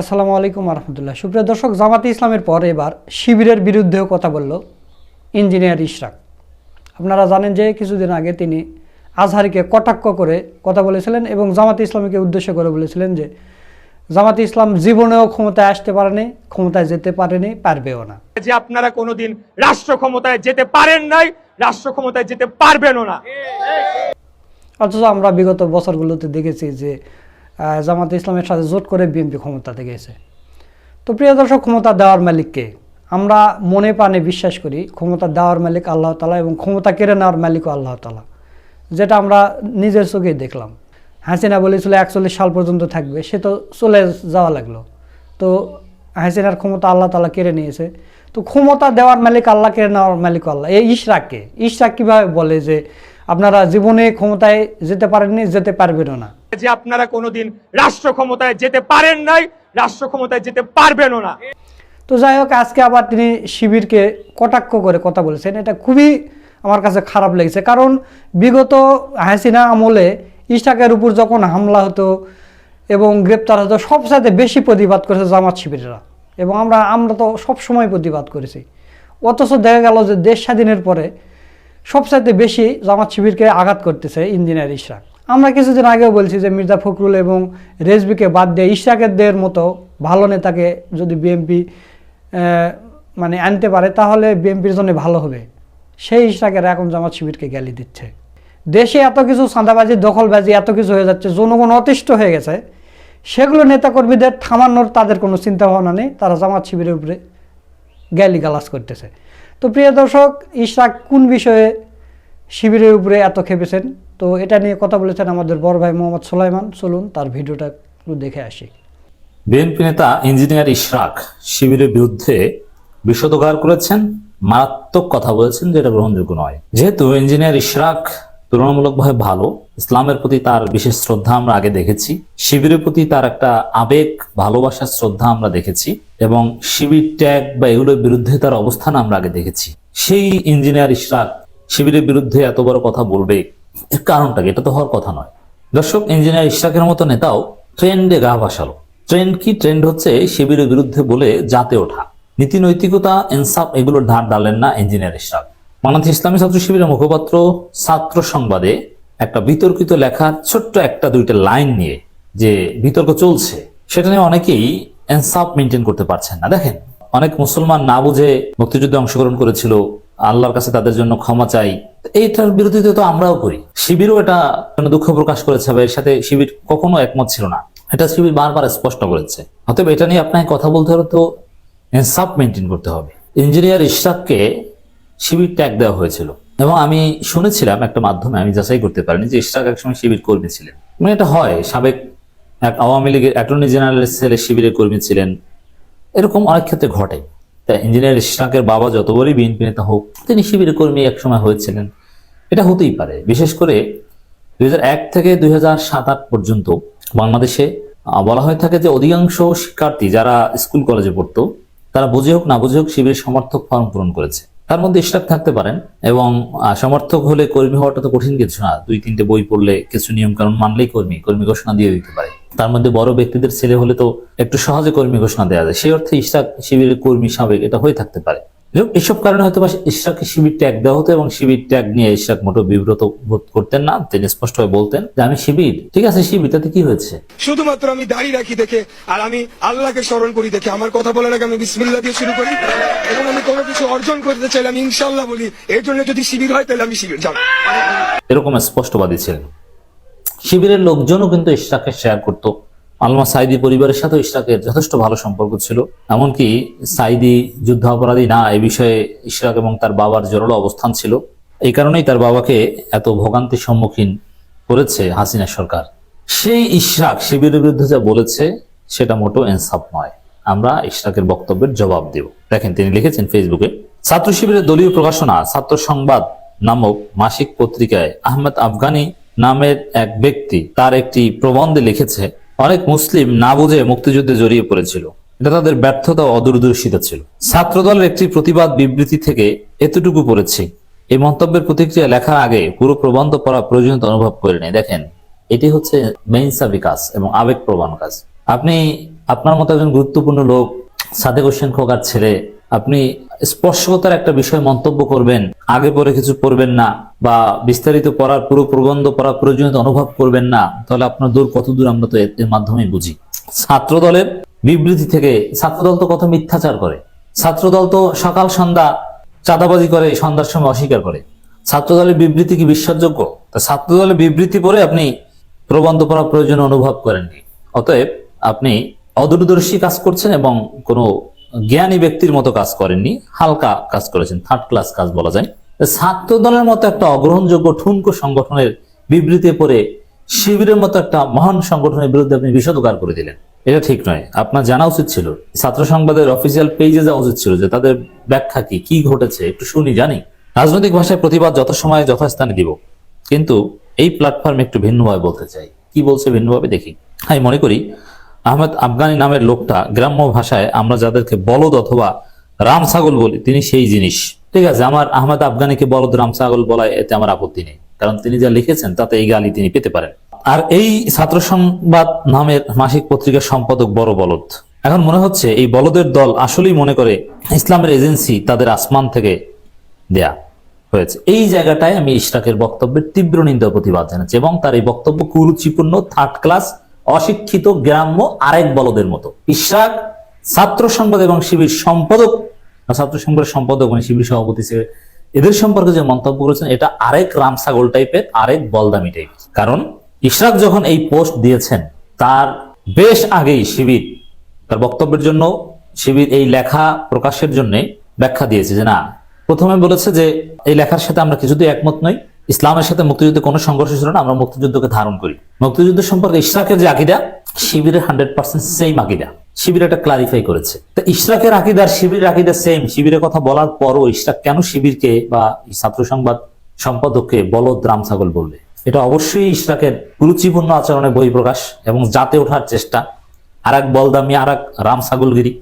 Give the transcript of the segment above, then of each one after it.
আসসালামু আলাইকুম রহমতুল্লাহ সুপ্রিয় দর্শক জামাতে ইসলামের পর এবার শিবিরের বিরুদ্ধেও কথা বলল ইঞ্জিনিয়ার ইশরাক। আপনারা জানেন যে কিছুদিন আগে তিনি আজহারিকে কটাক্ষ করে কথা বলেছিলেন এবং জামাতে ইসলামীকে উদ্দেশ্য করে বলেছিলেন যে জামাতে ইসলাম জীবনেও ক্ষমতায় আসতে পারেনি ক্ষমতায় যেতে পারেনি পারবেও না। যে আপনারা কোনোদিন রাষ্ট্র ক্ষমতায় যেতে পারেন নাই রাষ্ট্র ক্ষমতায় যেতে পারবেনও না। অথচ আমরা বিগত বছরগুলোতে দেখেছি যে জামাতে ইসলামের সাথে জোট করে বিএনপি ক্ষমতাতে গেছে। তো প্রিয় দর্শক, ক্ষমতা দেওয়ার মালিককে আমরা মনে প্রাণে বিশ্বাস করি, ক্ষমতা দেওয়ার মালিক আল্লাহ তালা এবং ক্ষমতা কেড়ে নেওয়ার মালিকও আল্লাহ তালা যেটা আমরা নিজের চোখেই দেখলাম। হাসিনা বলেছিল, একচল্লিশ সাল পর্যন্ত থাকবে, সে তো চলে যাওয়া লাগল। তো হাসিনার ক্ষমতা আল্লাহ তালা কেড়ে নিয়েছে। তো ক্ষমতা দেওয়ার মালিক আল্লাহ, কেড়ে নেওয়ার মালিক আল্লাহ। এই ইশরাককে, ইশরাক কীভাবে বলে যে আপনারা জীবনে ক্ষমতায় যেতে পারেননি যেতে পারবেনও না। যে আপনারা কোনোদিন রাষ্ট্র ক্ষমতায় যেতে পারেন নাই রাষ্ট্র ক্ষমতায় যেতে পারবেনও না। তো যাই হোক আজকে আবার তিনি শিবিরকে কটাক্ষ করে কথা বলেছেন। এটা খুবই আমার কাছে খারাপ লেগেছে কারণ বিগত হাসিনা আমলে ইশাকের উপর যখন হামলা হতো এবং গ্রেপ্তার হতো সবসাথে বেশি প্রতিবাদ করেছে জামাত শিবিরেরা। এবং আমরা আমরা তো সবসময় প্রতিবাদ করেছি। অথচ দেখা গেল যে দেশ স্বাধীনের পরে সবচাইতে বেশি জামাত শিবিরকে আঘাত করতেছে ইঞ্জিনিয়ার ইশরাক। আমরা কিছুদিন আগেও বলছি যে মির্জা ফখরুল এবং রেজবিকে বাদ দিয়ে ইশরাকেরদের মতো ভালো নেতাকে যদি বিএনপি মানে আনতে পারে, তাহলে বিএনপির জন্য ভালো হবে। সেই ইশরাকের এখন জামাত শিবিরকে গ্যালি দিচ্ছে। দেশে এত কিছু চাঁদাবাজি, দখলবাজি, এত কিছু হয়ে যাচ্ছে, জনগণ অতিষ্ঠ হয়ে গেছে। সেগুলো নেতাকর্মীদের থামানোর তাদের কোনো চিন্তা ভাবনা নেই, তারা জামাত শিবিরের উপরে গ্যালি গালাস করতেছে। তো প্রিয় দর্শক ইশরাক কোন বিষয়ে শিবিরের উপরে এত খেপেছেন? তো এটা নিয়ে কথা বলেছেন আমাদের বড় ভাই মোহাম্মদ সোলাইমান। চলুন, তার ভিডিওটা একটু দেখে আসি। বিএনপি নেতা ইঞ্জিনিয়ার ইশরাক শিবিরের বিরুদ্ধে বিষোদগার করেছেন। মারাত্মক কথা বলেছেন যেটা গ্রহণযোগ্য নয়। যেহেতু ইঞ্জিনিয়ার ইশরাক তুলনামূলকভাবে ভালো। ইসলামের প্রতি তার বিশেষ শ্রদ্ধা আমরা আগে দেখেছি। শিবিরের প্রতি তার একটা আবেগ, ভালোবাসার শ্রদ্ধা আমরা দেখেছি এবং শিবির ট্যাগ বা এগুলোর বিরুদ্ধে তার অবস্থান আমরা আগে দেখেছি। সেই ইঞ্জিনিয়ার ইশরাক শিবিরের বিরুদ্ধে এত বড় কথা বলবে এর কারণটা এটা তো হওয়ার কথা নয়। দর্শক, ইঞ্জিনিয়ার ইশরাকের মতো নেতাও ট্রেন্ডে গা ভাসালো। ট্রেন্ড কি? ট্রেন্ড হচ্ছে শিবিরের বিরুদ্ধে বলে জাতে ওঠা। নীতি নৈতিকতা ইনসাফ, এগুলোর ধার ডালেন না ইঞ্জিনিয়ার ইশরাক। বাংলাদেশ ইসলামী ছাত্র শিবিরের মুখপাত্র ছাত্র সংবাদে একটা বিতর্কিত লেখার ছোট্ট একটা দুইটা লাইন নিয়ে যে বিতর্ক চলছে, সেটা নিয়ে অনেকেই ইনসাফ মেনটেন করতে পারছেন না। দেখেন, অনেক মুসলমান না বুঝে মুক্তিযুদ্ধে অংশগ্রহণ করেছিল, আল্লাহর কাছে তাদের জন্য ক্ষমা চাই। এইটার বিরোধিতা তো আমরাও করি। শিবিরও এটা দুঃখ প্রকাশ করেছে এর সাথে শিবির কখনো একমত ছিল না। এটা শিবির বারবার স্পষ্ট করেছে। অতএব এটা নিয়ে আপনাকে কথা বলতে হলে তো ইনসাফ মেনটেন করতে হবে। ইঞ্জিনিয়ার ইশরাককে শিবির ট্যাগ দেওয়া হয়েছিল। এবং আমি শুনেছিলাম একটা মাধ্যমে, আমি যাচাই করতে পারিনি যে ইশরাক একসময় শিবির কর্মী ছিলেন। মানে এটা হয়, সাবেক এক আওয়ামী লীগের অ্যাটর্নি জেনারেল সেলের শিবিরের কর্মী ছিলেন। এরকম অনেক ক্ষেত্রে ঘটে। তা ইঞ্জিনিয়ার ইশরাকের বাবা যত বড়ই বিএনপি নেতা হোক, তিনি শিবিরের কর্মী একসময় হয়েছিলেন। এটা হতেই পারে। বিশেষ করে দুই হাজার এক থেকে দুই পর্যন্ত বাংলাদেশে বলা হয়ে থাকে যে অধিকাংশ শিক্ষার্থী যারা স্কুল কলেজে পড়তো, তারা বুঝে হোক না বুঝে হোক শিবিরের সমর্থক ফর্ম পূরণ করেছে। তার মধ্যে ইশরাক থাকতে পারেন এবং সমর্থক হলে কর্মী হওয়াটা তো কঠিন কিছু না। দুই, তিনটে বই পড়লে কিছু নিয়ম কারণ মানলেই কর্মী কর্মী ঘোষণা দিয়ে দিতে পারে। তার মধ্যে বড় ব্যক্তিদের ছেলে হলে তো একটু সহজে কর্মী ঘোষণা দেওয়া যায়। সেই অর্থে ইশরাক শিবিরের কর্মী সাবেক এটা হয়ে থাকতে পারে। হোক, এসব কারণে হয়তো বা ইশরাককে শিবির ট্যাগ দেওয়া হতো এবং শিবির ট্যাগ নিয়ে ইশরাক মোটো বিব্রত বোধ করতেন না। তিনি স্পষ্টভাবে বলতেন যে আমি শিবির। ঠিক আছে শিবির তাতে কি হয়েছে? শুধুমাত্র আমি দাঁড়িয়ে রাখি দেখে আর আমি আল্লাহকে স্মরণ করি দেখে। আমার কথা বলার আগে আমি বিসমিল্লাহ দিয়ে শুরু করি এবং আমি কোনো কিছু অর্জন করতে চাইলে আমি ইনশাল্লাহ বলি এর জন্য যদি শিবির হয় তাহলে আমি শিবির যাব। এরকম স্পষ্টবাদী ছিলেন। শিবিরের লোকজনও কিন্তু ইশরাককে শেয়ার করত। আলমা সাইদি পরিবারের সাথে ইশরাকের যথেষ্ট ভালো সম্পর্ক ছিল। এমনকি সাইদি যুদ্ধ অপরাধী না এই বিষয়ে ইশরাক এবং তার বাবার জোরালো অবস্থান ছিল। এই কারণেই তার বাবাকে এত ভোগান্তির সম্মুখীন করেছে হাসিনা সরকার। সেই ইশরাক শিবিরের বিরুদ্ধে যা বলেছে, সেটা মোটো ইনসাফ নয়। আমরা ইশরাকের বক্তব্যের জবাব দেব। দেখেন, তিনি লিখেছেন ফেসবুকে, ছাত্র শিবিরের দলীয় প্রকাশনা, ছাত্র সংবাদ নামক মাসিক পত্রিকায় আহমেদ আফগানি নামের এক ব্যক্তি তার একটি প্রবন্ধে লিখেছে অনেক মুসলিম না বুঝে মুক্তিযুদ্ধে জড়িয়ে পড়েছিল। এটা তাদের ব্যর্থতা অদূরদর্শিতা ছিল। ছাত্রদলের একটি প্রতিবাদ বিবৃতি থেকে এতটুকু পড়েছি। এই মন্তব্যের প্রতিক্রিয়া লেখার আগে পুরো প্রবন্ধ পড়া প্রয়োজনীয়তা অনুভব করে নেই দেখেন, এটি হচ্ছে মেইনসা বিকাশ এবং আবেগ প্রবণ কাজ। আপনি, আপনার মতো একজন গুরুত্বপূর্ণ লোক, সাদেক হোসেন খোকার ছেলে আপনি স্পর্শকতার একটা বিষয় মন্তব্য করবেন, আগে পরে কিছু পড়বেন না, বা বিস্তারিত পড়ার পুরো প্রবন্ধ পড়ার প্রয়োজনীয়তা অনুভব করবেন না, তাহলে আপনার দূর, কত দূর আমরা তো এর- মাধ্যমে বুঝি। ছাত্র দলের বিবৃতি থেকে, ছাত্রদল তো কত মিথ্যাচার করে। ছাত্রদল তো সকাল সন্ধ্যা চাঁদাবাজি করে, সন্ধ্যার সময় অস্বীকার করে। ছাত্রদলের বিবৃতি কি বিশ্বাসযোগ্য? তা ছাত্রদলের বিবৃতি পড়ে আপনি প্রবন্ধ পড়া প্রয়োজন অনুভব করেননি। অতএব আপনি অদূরদর্শী কাজ করছেন এবং কোনো জ্ঞানী ব্যক্তির মতো কাজ করেননি, হালকা কাজ করেছেন থার্ড ক্লাস কাজ বলা যায়। ছাত্র দলের মতো একটা অগ্রহণযোগ্য ঠুনকো সংগঠনের বিবৃতি পড়ে শিবিরের মতো একটা মহান সংগঠনের বিরুদ্ধে আপনি বিষোদগার করে দিলেন। এটা ঠিক নয়। আপনার জানা উচিত ছিল। ছাত্র সংবাদের অফিসিয়াল পেজে যাওয়া উচিত ছিল যে তাদের ব্যাখ্যা কি কি ঘটেছে, একটু শুনি, জানি। রাজনৈতিক ভাষায় প্রতিবাদ যথাসময়ে যথাস্থানে দিব। কিন্তু এই প্ল্যাটফর্মে একটু ভিন্নভাবে বলতে চাই। কি বলছে ভিন্নভাবে দেখি। আমি মনে করি আহমেদ আফগানি নামের লোকটা গ্রাম্য ভাষায় আমরা যাদেরকে বলদ অথবা রাম ছাগল বলি, তিনি সেই জিনিস। ঠিক আছে, আমার আহমেদ আফগানিকে বলদ, রাম ছাগল বলায় এতে আমার আপত্তি নেই। কারণ তিনি যা লিখেছেন, তাতে এই গালি তিনি পেতে পারেন। আর এই ছাত্র সংবাদ নামের মাসিক পত্রিকার সম্পাদক বড় বলদ। এখন মনে হচ্ছে এই বলদের দল আসলেই মনে করে ইসলামের এজেন্সি তাদের আসমান থেকে দেয়া হয়েছে। এই জায়গাটায় আমি ইশরাকের বক্তব্যের তীব্র নিন্দা প্রতিবাদ জানাচ্ছি এবং তার এই বক্তব্য কুরুচিপূর্ণ থার্ড ক্লাস অশিক্ষিত গ্রাম্য আরেক বলদের মতো। ইশরাক ছাত্র সংবাদ এবং শিবির সম্পাদক ছাত্র সংবাদের সম্পাদক মানে শিবির সভাপতি ছিলেন এদের সম্পর্কে যে মন্তব্য করেছেন, এটা আরেক রামসাগল টাইপের আরেক বলদামি টাইপের কারণ ইশরাক যখন এই পোস্ট দিয়েছেন, তার বেশ আগেই শিবির, তার বক্তব্যের জন্য শিবির এই লেখা প্রকাশের জন্য ব্যাখ্যা দিয়েছে যে, না, প্রথমে বলেছে যে, এই লেখার সাথে আমরা কিছুতেই একমত নই। ইসলামের সাথে মুক্তিযুদ্ধে কোনো সংঘর্ষ ছিল না, আমরা মুক্তিযুদ্ধকে ধারণ করি। মুক্তিযুদ্ধ সম্পর্কে ইশরাকের যে আকিদা, শিবিরের হান্ড্রেড পার্সেন্ট সেম আকিদা। শিবির এটা ক্লারিফাই করেছে। তো ইশরাকের আকিদার শিবিরের আকিদা সেম শিবিরের কথা বলার পরও ইশরাক কেন শিবিরকে বা ছাত্র সংবাদ সম্পাদককে বলদ, রাম ছাগল বলবে এটা অবশ্যই ইশরাকের রুচিপূর্ণ আচরণের বহিঃপ্রকাশ এবং জাতে ওঠার চেষ্টা। আর এক বলদামি, আর এক রাম ছাগলগিরি।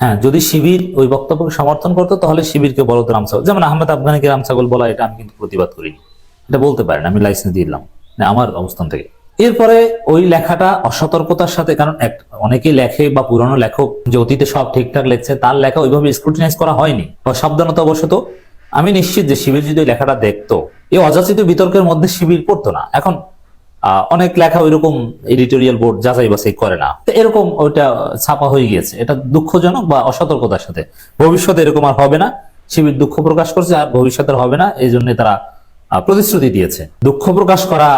হ্যাঁ যদি শিবির ওই বক্তব্যকে সমর্থন করতো, তাহলে শিবিরকে বলতো রাম ছাগল। যেমন আহমেদ আফগানিকে রাম ছাগল বলা, এটা আমি কিন্তু প্রতিবাদ করিনি। এটা বলতে পারেন, আমি লাইসেন্স দিলাম মানে আমার অবস্থান থেকে। এরপরে ওই লেখাটা অসতর্কতার সাথে, কারণ অনেকেই লেখে বা পুরনো লেখক যে অতীতে সব ঠিকঠাক লেখছে, তার লেখা ওইভাবে স্ক্রুটিনাইজ করা হয়নি অসাবধানতা অবশত আমি নিশ্চিত যে শিবির যদি লেখাটা দেখতো, এই অযাচিত বিতর্কের মধ্যে শিবির পড়তো না। এখন অনেক লেখা ওইরকম এডিটোরিয়াল বোর্ড যাচাই বাছাই করে না। তো এরকম ওইটা ছাপা হয়ে গিয়েছে। এটা দুঃখজনক বা অসতর্কতার সাথে। ভবিষ্যতে এরকম আর হবে না। শিবির দুঃখ প্রকাশ করছে আর ভবিষ্যতে হবে না। এই জন্য তারা প্রতিশ্রুতি দিয়েছে। দুঃখ প্রকাশ করা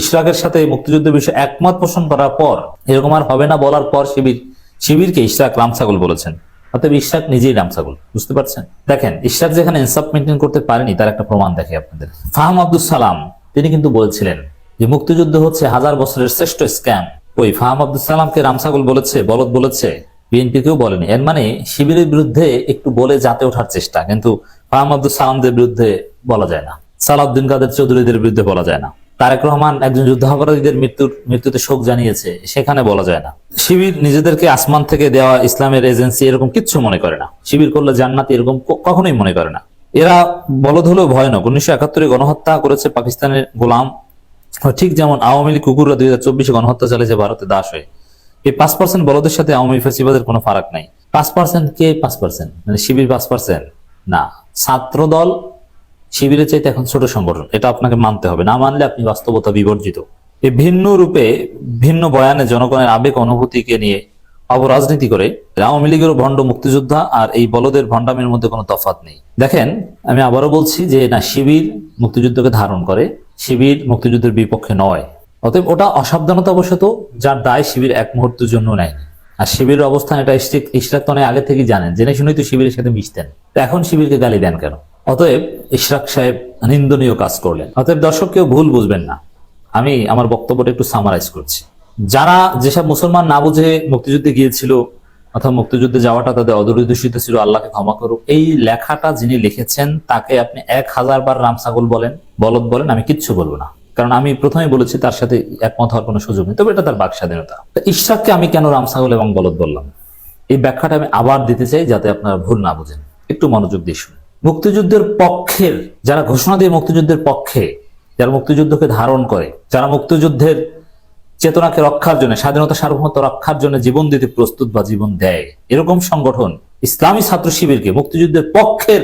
ইশরাকের সাথে মুক্তিযুদ্ধ বিষয়ে একমত পোষণ করার পর, এরকম আর হবে না বলার পর শিবির, শিবিরকে ইশরাক রামছাগল বলেছেন। অতএব ইশরাক নিজেই রামছাগল, বুঝতে পারছেন? দেখেন, ইশরাক যেখানে ইনসাফ মেনটেন করতে পারেনি, তার একটা প্রমাণ দেখে আপনাদের। ফাহাম আব্দুল সালাম, তিনি কিন্তু বলছিলেন যে মুক্তিযুদ্ধ হচ্ছে হাজার বছরের শ্রেষ্ঠ স্ক্যাম ওই ফাহাম আব্দুল সালামকে রামছাগল বলেছে, বলদ বলেছে বিএনপি কেউ বলেনি। এর মানে শিবিরের বিরুদ্ধে একটু বলে জাতে ওঠার চেষ্টা, কিন্তু ফাহাম আব্দুল সালামদের বিরুদ্ধে বলা যায় না। সালাউদ্দিন কাদের চৌধুরীদের বিরুদ্ধে বলা যায় না। তারেক রহমান একজন যুদ্ধাপরাধীদের মৃত্যুর মৃত্যুতে শোক জানিয়েছে, সেখানে বলা যায় না। শিবির নিজেদেরকে আসমান থেকে দেওয়া ইসলামের এজেন্সি এরকম কিচ্ছু মনে করে না। শিবির করলে জান্নাতি এরকম কখনোই মনে করে না। এরা বলদ হলেও ভয় ভয়ানক। উনিশশো একাত্তরে গণহত্যা করেছে পাকিস্তানের গোলাম। ঠিক যেমন আওয়ামী লীগ কুকুররা দুই হাজার চব্বিশে গণহত্যা চালিয়েছে, ভারতে দাস হয়ে। এই পাঁচ পার্সেন্ট বলদের সাথে আওয়ামী ফেসিবাদের কোনো ফারাক নাই। পাঁচ পার্সেন্ট কে পাঁচ পার্সেন্ট মানে শিবির পাঁচ পার্সেন্ট না। ছাত্র দল শিবিরের চাইতে এখন ছোট সংগঠন, এটা আপনাকে মানতে হবে। না মানলে আপনি বাস্তবতা বিবর্জিত। এই ভিন্ন রূপে, ভিন্ন বয়ানে জনগণের আবেগ, অনুভূতিকে নিয়ে অবরাজনীতি করে আওয়ামী লীগের ভণ্ড মুক্তিযোদ্ধা আর এই বলদের ভণ্ডামের মধ্যে কোনো তফাৎ নেই। দেখেন, আমি আবারও বলছি যে, না, শিবির মুক্তিযুদ্ধকে ধারণ করে, শিবির মুক্তিযুদ্ধের বিপক্ষে নয়। অতএব ওটা অসাবধানতা অবশত যার দায় শিবির এক মুহূর্তের জন্য নেয়নি। আর শিবিরের অবস্থান এটা ইশরাক- ইশরাক তো আগে থেকেই জানেন, জেনে শুনেই তো শিবিরের সাথে মিশতেন। এখন শিবিরকে গালি দেন কেন? অতএব ইশরাক সাহেব নিন্দনীয় কাজ করলেন। অতএব দর্শক, কেউ ভুল বুঝবেন না। আমি আমার বক্তব্যটা একটু সামারাইজ করছি। যারা যেসব মুসলমান না বুঝে মুক্তিযুদ্ধে গিয়েছিল অথবা মুক্তিযুদ্ধে যাওয়াটা তাদের অদূরদূষিত ছিল, আল্লাহকে ক্ষমা করুক, এই লেখাটা যিনি লিখেছেন, তাকে আপনি এক হাজার বার রামসাগল বলেন, বলদ বলেন, আমি কিচ্ছু বলব না। কারণ আমি প্রথমে বলেছি তার সাথে একমত হওয়ার কোনো সুযোগ নেই। তবে এটা তার বাক স্বাধীনতা। ইশরাককে আমি কেন রামসাগল এবং বলদ বললাম? এই ব্যাখ্যাটা আমি আবার দিতে চাই যাতে আপনারা ভুল না বুঝেন। একটু মনোযোগ দিয়ে শুনুন। মুক্তিযুদ্ধের পক্ষের, যারা ঘোষণা দিয়ে মুক্তিযুদ্ধের পক্ষে, যারা মুক্তিযুদ্ধকে ধারণ করে, যারা মুক্তিযুদ্ধের চেতনাকে রক্ষার জন্য, স্বাধীনতা সার্বভৌমত্ব রক্ষার জন্য জীবন দিতে প্রস্তুত বা জীবন দেয়, এরকম সংগঠন ইসলামী ছাত্র শিবিরকে মুক্তিযুদ্ধের পক্ষের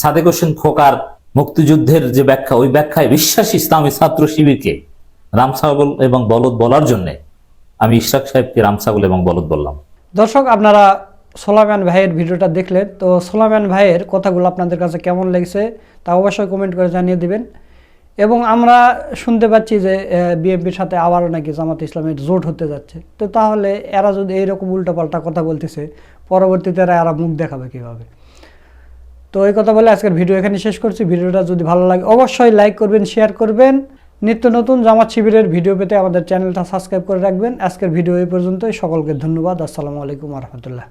সাদেক হোসেন খোকার মুক্তিযুদ্ধের যে ব্যাখ্যা, ওই ব্যাখ্যায় বিশ্বাসী ইসলামী ছাত্র শিবিরকে রামসাগল এবং বলদ বলার জন্য আমি ইশরাক সাহেবকে রামসাগল এবং বলদ বললাম। দর্শক, আপনারা সোলাম্যান ভাইয়ের ভিডিওটা দেখলেন তো সোলাম্যান ভাইয়ের কথাগুলো আপনাদের কাছে কেমন লেগেছে তা অবশ্যই কমেন্ট করে জানিয়ে দিবেন। এবং আমরা শুনতে পাচ্ছি যে বিএনপির সাথে আবারও নাকি জামাত ইসলামের জোট হতে যাচ্ছে। তো তাহলে এরা যদি এইরকম উল্টোপাল্টা কথা বলতেছে, পরবর্তীতে এরা এরা মুখ দেখাবে কীভাবে? তো এই কথা বলে আজকের ভিডিও এখানে শেষ করছি। ভিডিওটা যদি ভালো লাগে, অবশ্যই লাইক করবেন, শেয়ার করবেন। নিত্য নতুন জামাত শিবিরের ভিডিও পেতে আমাদের চ্যানেলটা সাবস্ক্রাইব করে রাখবেন। আজকের ভিডিও এই পর্যন্তই। সকলকে ধন্যবাদ। আসসালামু আলাইকুম রহমতুল্লাহ।